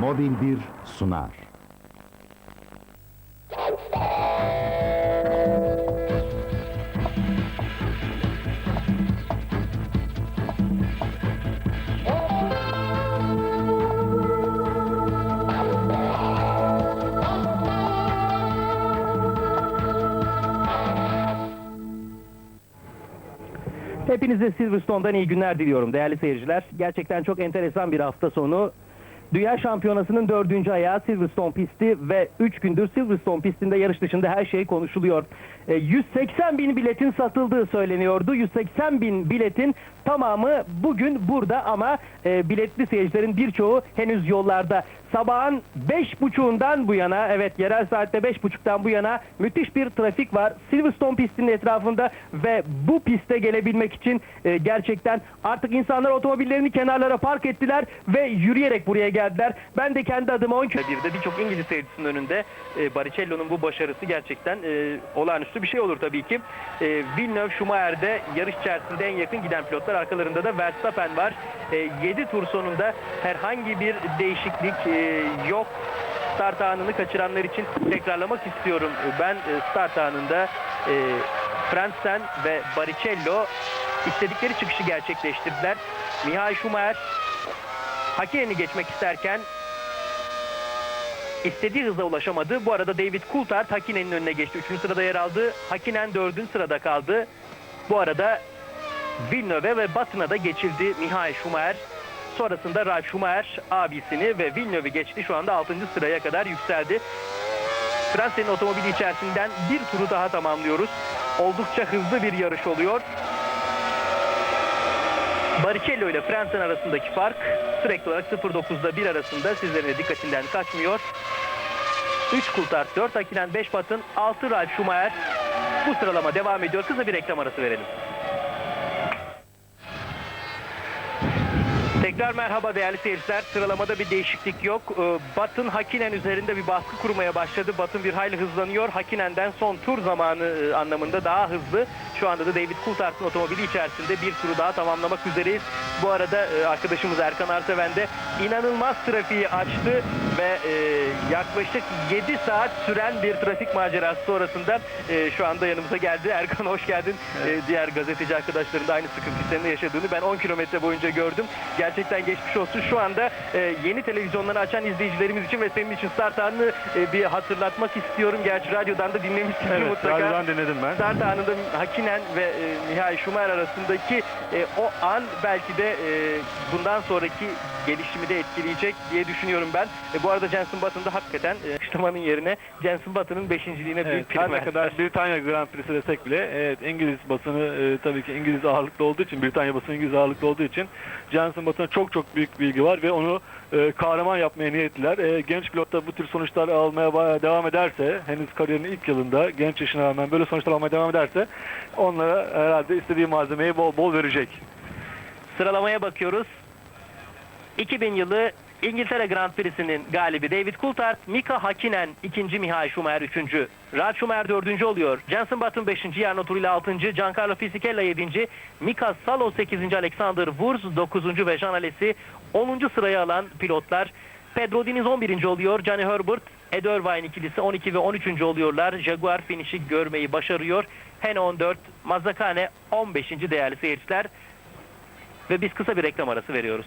Mobil 1 sunar. Hepinize Silverstone'dan iyi günler diliyorum değerli seyirciler. Gerçekten çok enteresan bir hafta sonu. Dünya Şampiyonası'nın dördüncü ayağı Silverstone pisti ve 3 gündür Silverstone pistinde yarış dışında her şey konuşuluyor. E, 180 bin biletin satıldığı söyleniyordu. 180 bin biletin tamamı bugün burada ama e, biletli seyircilerin birçoğu henüz yollarda. Sabahın beş buçuğundan bu yana, evet yerel saatte beş buçuktan bu yana müthiş bir trafik var. Silverstone pistinin etrafında ve bu piste gelebilmek için e, gerçekten artık insanlar otomobillerini kenarlara park ettiler ve yürüyerek buraya geldiler. Ben de kendi adıma 10 kilometrede birçok İngiliz seyircisinin önünde e, Baricello'nun bu başarısı gerçekten e, olağanüstü bir şey olur tabii ki. E, Villeneuve, Schumacher'de yarış içerisinde en yakın giden pilotlar arkalarında da Verstappen var. 7 tur sonunda herhangi bir değişiklik e, yok. Start anını kaçıranlar için tekrarlamak istiyorum. Ben e, start anında e, Fransen ve Baricello istedikleri çıkışı gerçekleştirdiler. Mihail Schumacher Haken'i geçmek isterken istediği hıza ulaşamadı. Bu arada David Coulthard Hakinen'in önüne geçti. Üçüncü sırada yer aldı. Hakinen dördüncü sırada kaldı. Bu arada Villeneuve ve Batın'a da geçildi Mihail Schumacher. Sonrasında Ralf Schumacher abisini ve Villeneuve'i geçti. Şu anda 6. sıraya kadar yükseldi. Fransa'nın otomobili içerisinden bir turu daha tamamlıyoruz. Oldukça hızlı bir yarış oluyor. Baricello ile Fransa'nın arasındaki fark sürekli olarak 0.9'da 1 arasında sizlerin de dikkatinden kaçmıyor. 3 Coulthard, 4 Akinen, 5 Batın, 6 Ralf Schumacher. Bu sıralama devam ediyor. Kısa bir reklam arası verelim. Tekrar merhaba değerli seyirciler. Sıralamada bir değişiklik yok. Ee, Batın Hakinen üzerinde bir baskı kurmaya başladı. Batın bir hayli hızlanıyor. Hakinen'den son tur zamanı e, anlamında daha hızlı. Şu anda da David Coulthard'ın otomobili içerisinde bir turu daha tamamlamak üzereyiz. Bu arada e, arkadaşımız Erkan Arseven de inanılmaz trafiği açtı ve e, yaklaşık 7 saat süren bir trafik macerası sonrasında şu anda yanımıza geldi. Erkan hoş geldin. E, diğer gazeteci arkadaşların da aynı sıkıntı yaşadığını ben 10 kilometre boyunca gördüm. Gerçekten geçmiş olsun. Şu anda e, yeni televizyonları açan izleyicilerimiz için ve senin için start anını e, bir hatırlatmak istiyorum. Gerçi radyodan da dinlemişsindir Evet, mutlaka. radyodan dinledim ben. Start anında Hakinen ve e, Mihail Schumacher arasındaki e, o an belki de e, bundan sonraki gelişimi de etkileyecek diye düşünüyorum ben. E, bu arada Jenson Button da hakikaten e, kışlamanın yerine Jenson Button'ın beşinciliğine Evet, büyük her prim ne kadar Britanya Grand Prix'si desek bile evet, İngiliz basını e, tabii ki İngiliz ağırlıklı olduğu için Britanya basını İngiliz ağırlıklı olduğu için Jenson Button'a çok çok büyük bilgi var ve onu e, kahraman yapmaya niyetliler. E, genç pilot da bu tür sonuçlar almaya devam ederse henüz kariyerinin ilk yılında genç yaşına rağmen böyle sonuçlar almaya devam ederse onlara herhalde istediği malzemeyi bol bol verecek. Sıralamaya bakıyoruz. 2000 yılı İngiltere Grand Prix'sinin galibi David Coulthard, Mika Hakkinen ikinci, Mihail Schumacher üçüncü. Ralf Schumacher dördüncü oluyor. Jenson Button beşinci, Jarno Trulli altıncı, Giancarlo Fisichella yedinci, Mika Salo sekizinci, Alexander Wurz dokuzuncu ve Jean Alesi onuncu sırayı alan pilotlar. Pedro Diniz 11. oluyor. Johnny Herbert, Ed Irvine ikilisi 12 ve 13. oluyorlar. Jaguar finişi görmeyi başarıyor. Hene 14, Mazzacane 15. değerli seyirciler. Ve biz kısa bir reklam arası veriyoruz.